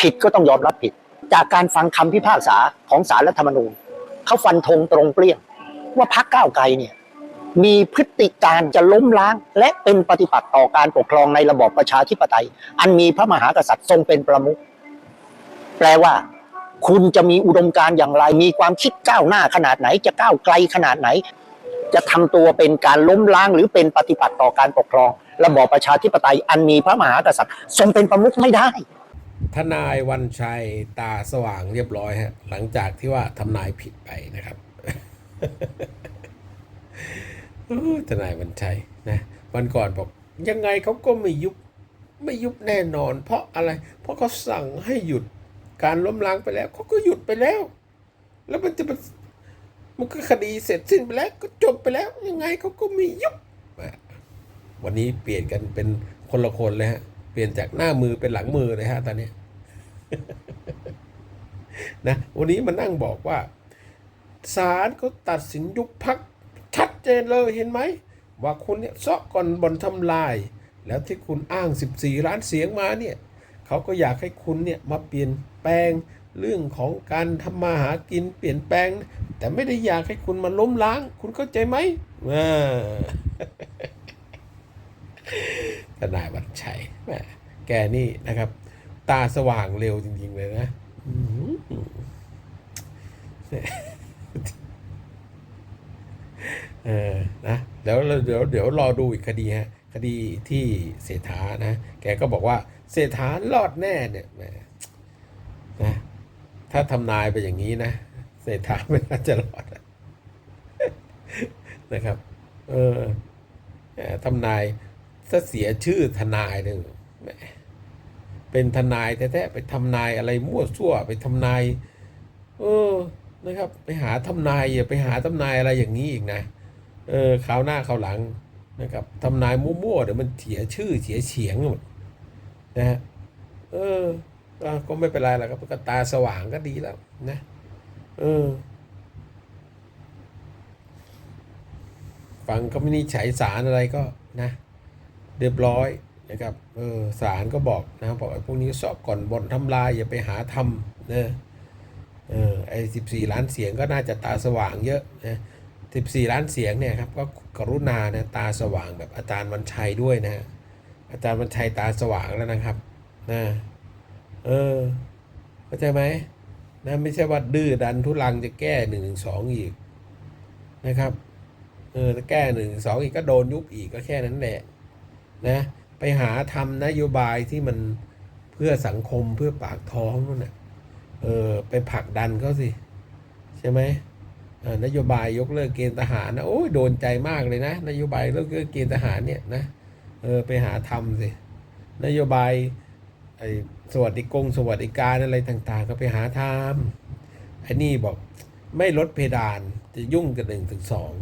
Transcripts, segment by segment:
ผิดก็ต้องยอมรับผิด จากการฟังคำพิพากษาของศาลรัฐธรรมนูญเขาฟันธงตรงเปรี้ยง ว่าพักก้าวไกลเนี่ยมีพฤติการจะล้มล้าง และเป็นปฏิปักษ์ต่อการปกครองในระบอบประชาธิปไตย อันมีพระมหากษัตริย์ทรงเป็นประมุขแปลว่า คุณจะมีอุดมการณ์อย่างไร มีความคิดก้าวหน้าขนาดไหน จะก้าวไกลขนาดไหน จะทำตัวเป็นการล้มล้าง หรือเป็นปฏิปักษ์ต่อการปกครอง ระบอบประชาธิปไตย อันมีพระมหากษัตริย์ ทรงเป็นประมุขไม่ได้ ทนายวันชัยตาสว่างเรียบร้อยฮะหลังจากที่ว่าทำนายผิดไปนะครับโอ้ทนายวันชัยนะวันก่อนบอกยังไงเขาก็ไม่ยุบไม่ยุบแน่นอน เพราะอะไร เพราะเขาสั่งให้หยุดการล้มล้างไปแล้วเขาก็หยุดไปแล้ว แล้วมันจะมันมันก็คดีเสร็จสิ้นไปแล้วก็จบไปแล้ว ยังไงเขาก็ไม่ยุบวันนี้เปลี่ยนกันเป็นคนละคนเลยฮะ เปลี่ยนจากหน้ามือเป็นหลังมือเลยฮะตอนนี้นะวันนี้มานั่งบอกว่าศาลเขาตัดสินยุบพักชัดเจนเลยเห็นไหม ว่าคุณเนี่ยซาะก่อนบนทำลาย แล้วที่คุณอ้าง 14 ล้านเสียงมาเนี่ยเขาก็อยากให้คุณเนี่ยมาเปลี่ยนแปลงเรื่องของการทำมาหากินเปลี่ยนแปลง แต่ไม่ได้อยากให้คุณมาล้มล้าง คุณเข้าใจไหมอ่า ทนายวัญชัยแหมแกนี่นะครับ ตาสว่างเร็วจริง ๆ เลยนะอือหือเนี่ยเออนะเดี๋ยวเดี๋ยวเดี๋ยวรอดูอีกคดีฮะคดีที่เศรษฐานะ แกก็บอกว่าเศรษฐารอดแน่เนี่ยแหมนะถ้าทำนายไปอย่างนี้นะ เศรษฐาไม่น่าจะรอดนะครับ เออทำนาย ถ้าเสียชื่อทนายเนี่ยแหมเป็นทนายแท้ๆไปทำนายอะไรมั่วซั่วไปทำนาย เออนะครับ ไปหาทำนายอย่าไปหาทำนายอะไรอย่างนี้อีกนะเออคราวหน้าคราวหลังนะครับทำนายมั่วๆเดี๋ยวมันเสียชื่อเสียเฉียงหมดนะฮะเออก็ไม่เป็นไรหรอกครับก็ตาสว่างก็ดีแล้วนะเออฟังก็ไม่นิจฉัยสารอะไรก็นะ เรียบร้อยนะครับเออศาลก็บอกนะบอกไอ้พวกนี้สอบก่อนบนทำลายอย่าไปหาทำนะเออไอ้สิบสี่ล้านเสียงก็น่าจะตาสว่างเยอะนะสิบสี่ล้านเสียงเนี่ยครับก็กรุณานะตาสว่างแบบอาจารย์วันชัยด้วยนะอาจารย์วันชัยตาสว่างแล้วนะครับนะเออเข้าใจไหมนะไม่ใช่ว่าดื้อดันทุลังจะแก้หนึ่งสองอีกนะครับเออถ้าแก้หนึ่งสองอีกก็โดนยุบอีกก็แค่นั้นแหละ นะไปหาทำนโยบายที่มันเพื่อสังคมเพื่อปากท้องนั่นแหละเออไปผลักดันเขาสิ ใช่ไหมนโยบายยกเลิกเกณฑ์ทหารนะโอ้ยโดนใจมากเลยนะ นโยบายยกเลิกเกณฑ์ทหารเนี่ยนะเออไปหาทำสินโยบายไอ้สวัสดิกงสวัสดิการอะไรต่างๆ ก็ไปหาทำไอ้นี่บอกไม่ลดเพดานจะยุ่งกันหนึ่งถึงสอง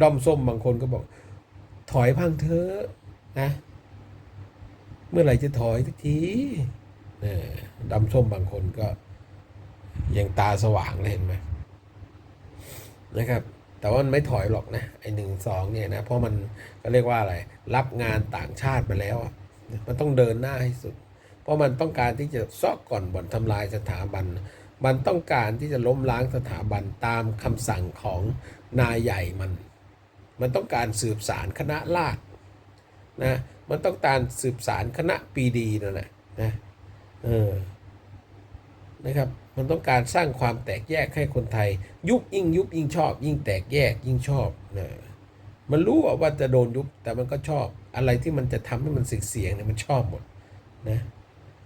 ด้อมส้มบางคนก็บอก ถอยพังเถอนะเมื่อไหร่จะถอยสักทีเออดำส้มบางคนก็ยังตาสว่างเลยเห็นไหมนะครับ แต่ว่ามันไม่ถอยหรอกนะไอหนึ่งสองเนี่ยนะเพราะมันก็เรียกว่าอะไร รับงานต่างชาติมาแล้วอะมันต้องเดินหน้าให้สุด เพราะมันต้องการที่จะซอกก่อนบ่อนทำลายสถาบัน มันต้องการที่จะล้มล้างสถาบันตามคำสั่งของนายใหญ่มัน มันต้องการสืบสารคณะราษฎรนะมันต้องการสืบสารคณะปีดีนั่นแหละนะเออนะครับมันต้องการสร้างความแตกแยกให้คนไทย ยุบยิ่งยุบยิ่งชอบ ยิ่งแตกแยกยิ่งชอบนะมันรู้ว่าจะโดนยุบแต่มันก็ชอบอะไรที่มันจะทำให้มันเสียงเสียงเนี่ยมันชอบหมดนะ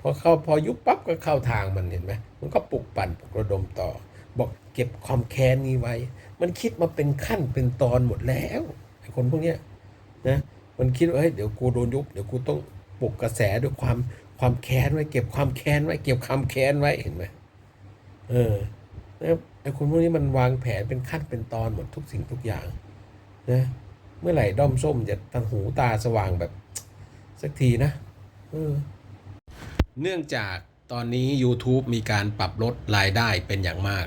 พอเข้าพอยุบปั๊บก็เข้าทางมันเห็นไหมมันก็ปลุกปั่นปลุกระดมต่อ บอกเก็บความแค้นนี้ไว้ มันคิดมาเป็นขั้นเป็นตอนหมดแล้วไอ้คนพวกเนี้ยนะมันคิดว่าเฮ้ยเดี๋ยวกูโดนยุบเดี๋ยวกูต้องปลุกกระแสด้วยความความแค้นไว้เก็บความแค้นไว้เก็บความแค้นไว้เห็นไหมเออแล้วไอ้คนพวกนี้มันวางแผนเป็นขั้นเป็นตอนหมดทุกสิ่งทุกอย่างนะเมื่อไหร่ด้อมส้มจะตาหูตาสว่างแบบสักทีนะเออเนื่องจากตอนนี้ YouTube มีการปรับลดรายได้เป็นอย่างมาก